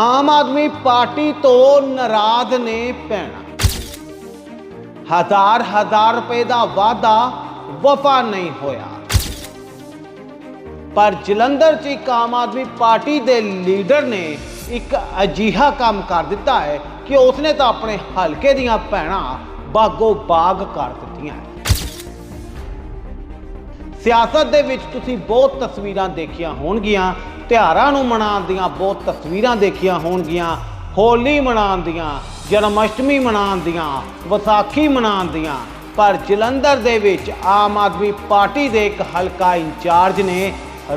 ਆਮ Aadmi party ਤੋਂ ਨਾਰਾਜ਼ ਨੇ ਭੈਣਾਂ ਹਜ਼ਾਰ ਹਜ਼ਾਰ ਰੁਪਏ ਦਾ ਵਾਅਦਾ ਵਫਾ ਨਹੀਂ ਹੋਇਆ। ਪਰ ਜਲੰਧਰ 'ਚ ਇੱਕ ਆਮ ਆਦਮੀ ਪਾਰਟੀ ਦੇ ਲੀਡਰ ਨੇ ਇੱਕ ਅਜੀਹਾ ਕੰਮ ਕਰ ਦਿੱਤਾ ਹੈ ਕਿ ਉਸਨੇ ਤਾਂ ਆਪਣੇ ਹਲਕੇ ਦੀਆਂ ਭੈਣਾਂ ਬਾਗੋ ਬਾਗ ਕਰ ਦਿੱਤੀਆਂ। ਸਿਆਸਤ ਦੇ ਵਿੱਚ ਤੁਸੀਂ ਬਹੁਤ ਤਸਵੀਰਾਂ ਦੇਖੀਆਂ ਹੋਣਗੀਆਂ ਤਿਉਹਾਰਾਂ ਨੂੰ ਮਨਾਉਣ ਦੀਆਂ ਬਹੁਤ ਤਸਵੀਰਾਂ ਦੇਖੀਆਂ ਹੋਣਗੀਆਂ, ਹੋਲੀ ਮਨਾਉਣ ਦੀਆਂ ਜਨਮ ਅਸ਼ਟਮੀ ਮਨਾਉਣ ਦੀਆਂ, ਵਿਸਾਖੀ ਮਨਾਉਣ ਦੀਆਂ। ਪਰ ਜਲੰਧਰ ਦੇ ਵਿੱਚ ਆਮ ਆਦਮੀ ਪਾਰਟੀ ਦੇ ਇੱਕ ਹਲਕਾ ਇੰਚਾਰਜ ਨੇ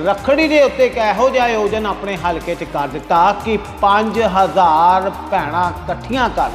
ਰੱਖੜੀ ਦੇ ਉੱਤੇ ਇੱਕ ਇਹੋ ਜਿਹਾ ਆਯੋਜਨ ਆਪਣੇ ਹਲਕੇ 'ਚ ਕਰ ਦਿੱਤਾ ਕਿ 5000 ਭੈਣਾਂ ਇਕੱਠੀਆਂ ਕਰ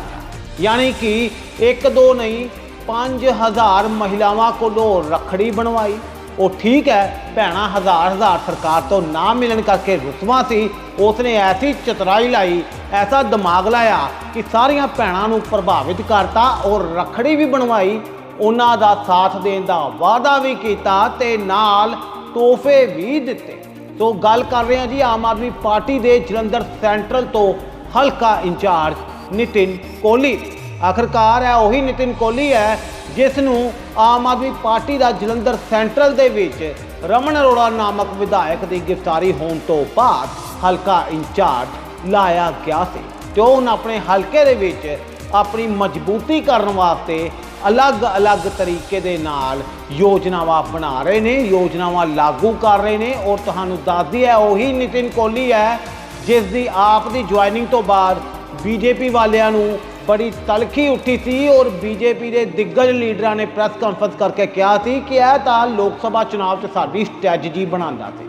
ਯਾਨੀ ਕਿ ਇੱਕ ਦੋ ਨਹੀਂ 5000 ਮਹਿਲਾਵਾਂ ਕੋਲੋਂ ਰੱਖੜੀ ਬਣਵਾਈ। ਉਹ ਠੀਕ ਹੈ, ਭੈਣਾਂ ਹਜ਼ਾਰ ਹਜ਼ਾਰ ਸਰਕਾਰ ਤੋਂ ਨਾ ਮਿਲਣ ਕਰਕੇ ਰੁਸਵਾ ਸੀ, ਉਸਨੇ ਐਸੀ ਚਤਰਾਈ ਲਾਈ, ਐਸਾ ਦਿਮਾਗ ਲਾਇਆ ਕਿ ਸਾਰੀਆਂ ਭੈਣਾਂ ਨੂੰ ਪ੍ਰਭਾਵਿਤ ਕਰਤਾ ਔਰ ਰੱਖੜੀ ਵੀ ਬਣਵਾਈ ਉਹਨਾਂ ਦਾ ਸਾਥ ਦੇਣ ਦਾ ਵਾਅਦਾ ਵੀ ਕੀਤਾ ਤੇ ਨਾਲ ਤੋਹਫੇ ਵੀ ਦਿੱਤੇ ਸੋ ਗੱਲ ਕਰ ਰਹੇ ਹਾਂ ਜੀ, ਆਮ ਆਦਮੀ ਪਾਰਟੀ ਦੇ ਜਲੰਧਰ ਸੈਂਟਰਲ ਤੋਂ ਹਲਕਾ ਇੰਚਾਰਜ ਨਿਤਿਨ ਕੋਹਲੀ ਦੀ। ਆਖਰਕਾਰ ਹੈ, ਉਹੀ ਨਿਤਿਨ ਕੋਹਲੀ ਹੈ ਜਿਸ ਨੂੰ ਆਮ ਆਦਮੀ ਪਾਰਟੀ ਦਾ ਜਲੰਧਰ ਸੈਂਟਰਲ ਦੇ ਵਿੱਚ ਰਮਨ ਅਰੋੜਾ ਨਾਮਕ ਵਿਧਾਇਕ ਦੀ ਗ੍ਰਿਫਤਾਰੀ ਹੋਣ ਤੋਂ ਬਾਅਦ ਹਲਕਾ ਇੰਚਾਰਜ ਲਾਇਆ ਗਿਆ ਸੀ ਤੇ ਉਹ ਹੁਣ ਆਪਣੇ ਹਲਕੇ ਦੇ ਵਿੱਚ ਆਪਣੀ ਮਜ਼ਬੂਤੀ ਕਰਨ ਵਾਸਤੇ ਅਲੱਗ-ਅਲੱਗ ਤਰੀਕੇ ਦੇ ਨਾਲ ਯੋਜਨਾਵਾਂ ਬਣਾ ਰਹੇ ਨੇ, ਯੋਜਨਾਵਾਂ ਲਾਗੂ ਕਰ ਰਹੇ ਨੇ ਔਰ ਤੁਹਾਨੂੰ ਦੱਸਦੀ ਹੈ, ਉਹੀ ਨਿਤਿਨ ਕੋਹਲੀ ਹੈ ਜਿਸ ਦੀ ਆਪ ਦੀ ਜੁਆਇਨਿੰਗ ਤੋਂ ਬਾਅਦ ਬੀਜੇਪੀ ਵਾਲਿਆਂ ਨੂੰ ਬੜੀ ਤਲਖੀ ਉੱਠੀ ਸੀ ਔਰ ਬੀਜੇਪੀ ਦੇ ਦਿੱਗਜ ਲੀਡਰਾਂ ਨੇ ਪ੍ਰੈਸ ਕਾਨਫਰੰਸ ਕਰਕੇ ਕਿਹਾ ਸੀ ਕਿ ਇਹ ਤਾਂ ਲੋਕ ਸਭਾ ਚੁਣਾਵ 'ਚ ਸਾਡੀ ਸਟ੍ਰੈਟਜੀ ਬਣਾਉਂਦਾ ਸੀ।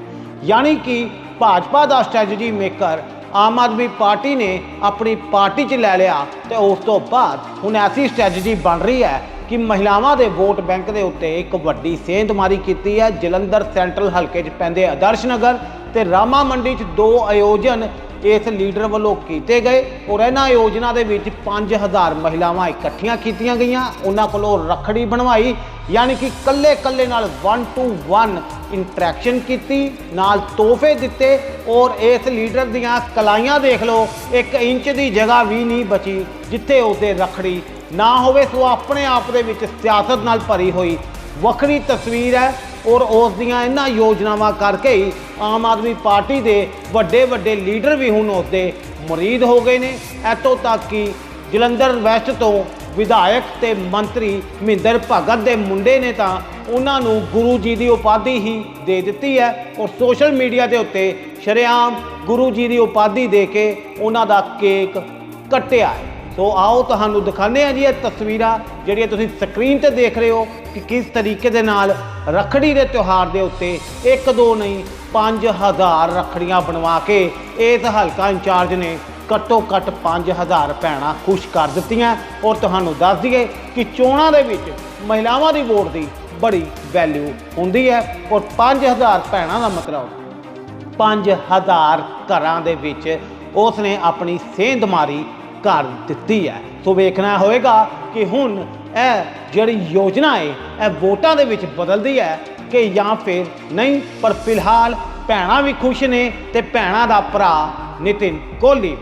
ਯਾਨੀ ਕਿ ਭਾਜਪਾ ਦਾ strategy maker Aam Aadmi party ਨੇ ਆਪਣੀ ਪਾਰਟੀ 'ਚ ਲੈ ਲਿਆ ਤੇ ਉਸ ਤੋਂ ਬਾਅਦ ਹੁਣ ਐਸੀ ਸਟ੍ਰੈਟਜੀ ਬਣ ਰਹੀ ਹੈ ਕਿ ਮਹਿਲਾਵਾਂ ਦੇ ਵੋਟ ਬੈਂਕ ਦੇ ਉੱਤੇ ਇੱਕ ਵੱਡੀ ਸੇਂਧਮਾਰੀ ਕੀਤੀ ਹੈ। ਜਲੰਧਰ ਸੈਂਟਰਲ ਹਲਕੇ 'ਚ ਪੈਂਦੇ ਆਦਰਸ਼ ਨਗਰ ਤੇ ਰਾਮਾ ਮੰਡੀ 'ਚ ਦੋ ਆਯੋਜਨ ਇਸ ਲੀਡਰ ਵੱਲੋਂ ਕੀਤੇ ਗਏ ਔਰ ਇਹਨਾਂ ਯੋਜਨਾ ਦੇ ਵਿੱਚ 5000 ਮਹਿਲਾਵਾਂ ਇਕੱਠੀਆਂ ਕੀਤੀਆਂ ਗਈਆਂ। ਉਹਨਾਂ ਕੋਲੋਂ ਰੱਖੜੀ ਬਣਵਾਈ, ਯਾਨੀ ਕਿ ਕੱਲੇ ਕੱਲੇ ਨਾਲ 1 ਟੂ 1 ਇੰਟਰੈਕਸ਼ਨ ਕੀਤੀ, ਨਾਲ ਤੋਹਫੇ ਦਿੱਤੇ ਔਰ ਇਸ ਲੀਡਰ ਦੀਆਂ ਕਲਾਈਆਂ ਦੇਖ ਲਓ 1 ਇੰਚ ਦੀ ਜਗ੍ਹਾ ਵੀ ਨਹੀਂ ਬਚੀ ਜਿੱਥੇ ਉਹਦੇ ਰੱਖੜੀ ਨਾ ਹੋਵੇ। ਸੋ ਆਪਣੇ ਆਪ ਦੇ ਵਿੱਚ ਸਿਆਸਤ ਨਾਲ ਭਰੀ ਹੋਈ ਵੱਖਰੀ ਤਸਵੀਰ ਹੈ। ਔਰ ਉਸ ਦੀਆਂ ਇਹਨਾਂ ਯੋਜਨਾਵਾਂ ਕਰਕੇ ਹੀ ਆਮ ਆਦਮੀ ਪਾਰਟੀ ਦੇ ਵੱਡੇ ਵੱਡੇ ਲੀਡਰ ਵੀ ਹੁਣ ਉਸਦੇ ਮੁਰੀਦ ਹੋ ਗਏ ਨੇ। ਇੱਥੋਂ ਤੱਕ ਕਿ ਜਲੰਧਰ ਵੈਸਟ ਤੋਂ ਵਿਧਾਇਕ ਤੇ ਮੰਤਰੀ ਮਹਿੰਦਰ ਭਗਤ ਦੇ ਮੁੰਡੇ ਨੇ ਤਾਂ ਉਹਨਾਂ ਨੂੰ ਗੁਰੂ ਜੀ ਦੀ ਉਪਾਧੀ ਹੀ ਦੇ ਦਿੱਤੀ ਹੈ ਔਰ ਸੋਸ਼ਲ ਮੀਡੀਆ ਦੇ ਉੱਤੇ ਸ਼ਰੇਆਮ ਗੁਰੂ ਜੀ ਦੀ ਉਪਾਧੀ ਦੇ ਕੇ ਉਹਨਾਂ ਦਾ ਕੇਕ ਕੱਟਿਆ ਹੈ। ਸੋ ਆਓ ਤੁਹਾਨੂੰ ਦਿਖਾਉਂਦੇ ਹਾਂ ਜੀ ਇਹ ਤਸਵੀਰਾਂ ਜਿਹੜੀਆਂ ਤੁਸੀਂ ਸਕਰੀਨ ਤੇ ਦੇਖ ਰਹੇ ਹੋ ਕਿ ਕਿਸ ਤਰੀਕੇ ਦੇ ਨਾਲ ਰੱਖੜੀ ਦੇ ਤਿਉਹਾਰ ਦੇ ਉੱਤੇ ਇੱਕ, ਦੋ ਨਹੀਂ 5000 ਰੱਖੜੀਆਂ ਬਣਵਾ ਕੇ ਇਸ ਹਲਕਾ ਇੰਚਾਰਜ ਨੇ ਘੱਟੋ ਘੱਟ 5000 ਭੈਣਾਂ ਖੁਸ਼ ਕਰ ਦਿੱਤੀਆਂ। ਔਰ ਤੁਹਾਨੂੰ ਦੱਸ ਦਈਏ ਕਿ ਚੋਣਾਂ ਦੇ ਵਿੱਚ ਮਹਿਲਾਵਾਂ ਦੀ ਵੋਟ ਦੀ ਬੜੀ ਵੈਲਿਊ ਹੁੰਦੀ ਹੈ। ਔਰ 5000 ਭੈਣਾਂ ਦਾ ਮਤਲਬ 5000 ਘਰਾਂ ਦੇ ਵਿੱਚ ਉਸ ਨੇ ਆਪਣੀ ਸੇਂਧ ਮਾਰੀ ਕਰ ਦਿੱਤੀ ਹੈ। ਸੋ ਵੇਖਣਾ ਹੋਏਗਾ ਕਿ ਹੁਣ ਇਹ ਜਿਹੜੀ ਯੋਜਨਾ ਹੈ, ਇਹ ਵੋਟਾਂ ਦੇ ਵਿੱਚ ਬਦਲਦੀ ਹੈ ਕਿ ਜਾਂ ਫਿਰ ਨਹੀਂ। ਪਰ ਫਿਲਹਾਲ ਭੈਣਾਂ ਵੀ ਖੁਸ਼ ਨੇ ਤੇ ਭੈਣਾਂ ਦਾ ਭਰਾ ਨਿਤਿਨ ਕੋਹਲੀ।